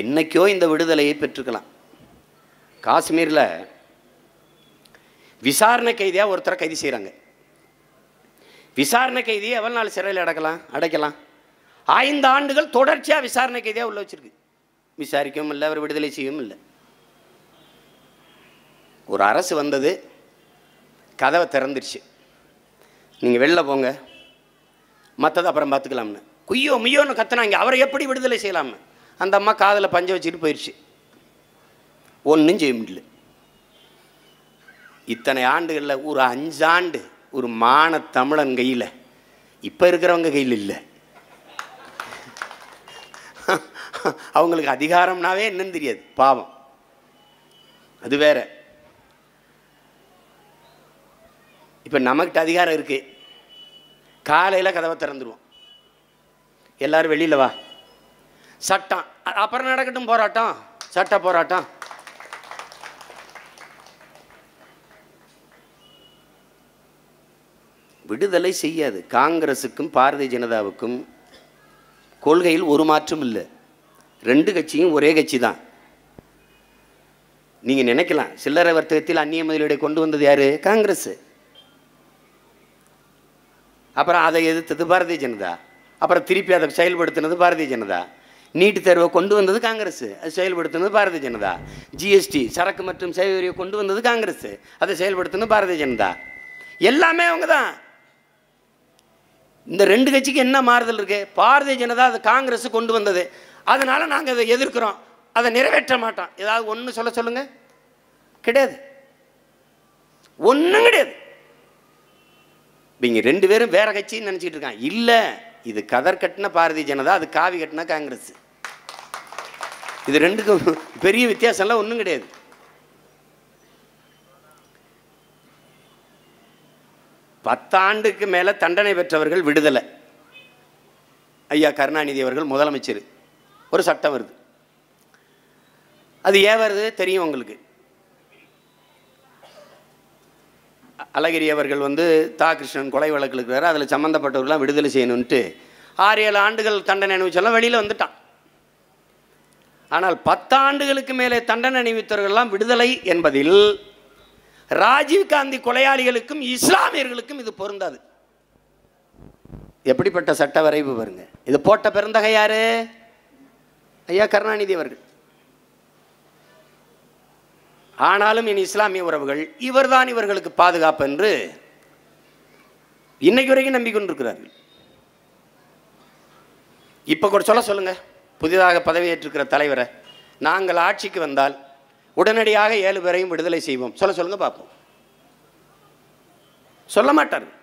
என்னைக்கோ இந்த விடுதலையை பெற்றுக்கலாம். காஷ்மீரில் விசாரணை கைதியாக ஒருத்தரை கைது செய்கிறாங்க விசாரணை கைதியை எவ்வளோ நாள் சிறையில் அடக்கலாம் அடைக்கலாம்? ஐந்து ஆண்டுகள் தொடர்ச்சியாக விசாரணை கைதியாக உள்ள வச்சிருக்கு. விசாரிக்கவும் இல்லை அவர் விடுதலை செய்யவும் இல்லை. ஒரு அரசு வந்தது கதவை திறந்துருச்சு. நீங்கள் வெளில போங்க. மற்றதை அப்புறம் பார்த்துக்கலாம்னு குய்யோ முய்யோன்னு கத்துனாங்க. அவரை எப்படி விடுதலை செய்யலாம்னு? அந்த அம்மா காதில் பஞ்சை வச்சுட்டு போயிடுச்சு ஒன்றும் செய்ய முடியல. இத்தனை ஆண்டுகளில் ஒரு அஞ்சாண்டு ஒரு மான தமிழன் கையில் இப்போ இருக்கிறவங்க கையில் இல்லை. அவங்களுக்கு அதிகாரம்னாவே என்னன்னு தெரியாது பாவம். அது வேற. இப்போ நமக்கிட்ட அதிகாரம் இருக்குது காலையில் கதவை திறந்துருவோம். எல்லாரும் வெளியில் வா. சட்டம். அப்புறம் நடக்கட்டும் போராட்டம். சட்ட போராட்டம். விடுதலை செய்யாது. காங்கிரஸுக்கும் பாரதிய ஜனதாவுக்கும் கொள்கையில் ஒரு மாற்றம் இல்லை. ரெண்டு கட்சியும் ஒரே கட்சி தான் நீங்கள் நினைக்கலாம் சில்லறை வர்த்தகத்தில் அந்நிய முதலீடை கொண்டு வந்தது யார்? காங்கிரஸ் அப்புறம் அதை எதிர்த்தது பாரதிய ஜனதா? அப்புறம் திருப்பி அதை செயல்படுத்தினது பாரதிய ஜனதா? நீட்டு தேர்வை கொண்டு வந்தது காங்கிரஸ். அது செயல்படுத்தினது பாரதிய ஜனதா. ஜிஎஸ்டி சரக்கு மற்றும் சேவை வரியை கொண்டு வந்தது காங்கிரஸ். அதை செயல்படுத்தினது பாரதிய ஜனதா. எல்லாமே அவங்க தான் இந்த ரெண்டு கட்சிக்கு என்ன மாறுதல் இருக்கு? பாரதிய ஜனதா அது காங்கிரஸ் கொண்டு வந்தது. அதனால நாங்கள் அதை எதிர்க்கிறோம். அதை நிறைவேற்ற மாட்டோம். ஏதாவது ஒன்று சொல்ல சொல்லுங்க. கிடையாது. ஒன்றும் கிடையாது. இவங்க ரெண்டு பேரும் வேற கட்சின்னு நினச்சிட்டு இருக்கான் இல்லை. இது கதர் கட்டின பாரதிய ஜனதா அது காவி கட்டின காங்கிரஸ். இது ரெண்டுக்கும் பெரிய வித்தியாசம்லாம் ஒன்றும் கிடையாது. பத்தாண்டுக்கு மேலே தண்டனை பெற்றவர்கள் விடுதலை. ஐயா கருணாநிதி அவர்கள் முதலமைச்சர். ஒரு சட்டம் வருது. அது ஏன் வருது? தெரியும் உங்களுக்கு. அழகிரி அவர்கள் வந்து தா. கிருஷ்ணன் கொலை வழக்கில் இருக்கிறார் அதில் சம்மந்தப்பட்டவர்களாம் விடுதலை செய்யணுன்ட்டு ஆறு ஏழு ஆண்டுகள் தண்டனை அனுபவிச்செல்லாம் வெளியில் வந்துட்டான். ஆனால் பத்தாண்டுகளுக்கு மேலே தண்டனை அணிவித்தவர்கள்லாம் விடுதலை என்பதில் ராஜீவ்காந்தி கொலையாளிகளுக்கும் இஸ்லாமியர்களுக்கும் இது பொருந்தாது. எப்படிப்பட்ட சட்ட வரைவு பாருங்க. இது போட்ட பெருந்தகை யாரு? ஐயா கருணாநிதி அவர்கள். ஆனாலும் என் இஸ்லாமிய உறவுகள் இவர்தான் இவர்களுக்கு பாதுகாப்பு என்று இன்னைக்கு வரைக்கும் நம்பிக்கொண்டிருக்கிறார்கள். இப்போ கூட சொல்ல சொல்லுங்க. புதிதாக பதவியேற்றிருக்கிற தலைவரை நாங்கள் ஆட்சிக்கு வந்தால் உடனடியாக ஏழு பேரையும் விடுதலை செய்வோம். சொல்ல சொல்லுங்க பார்ப்போம். சொல்ல மாட்டார்கள்.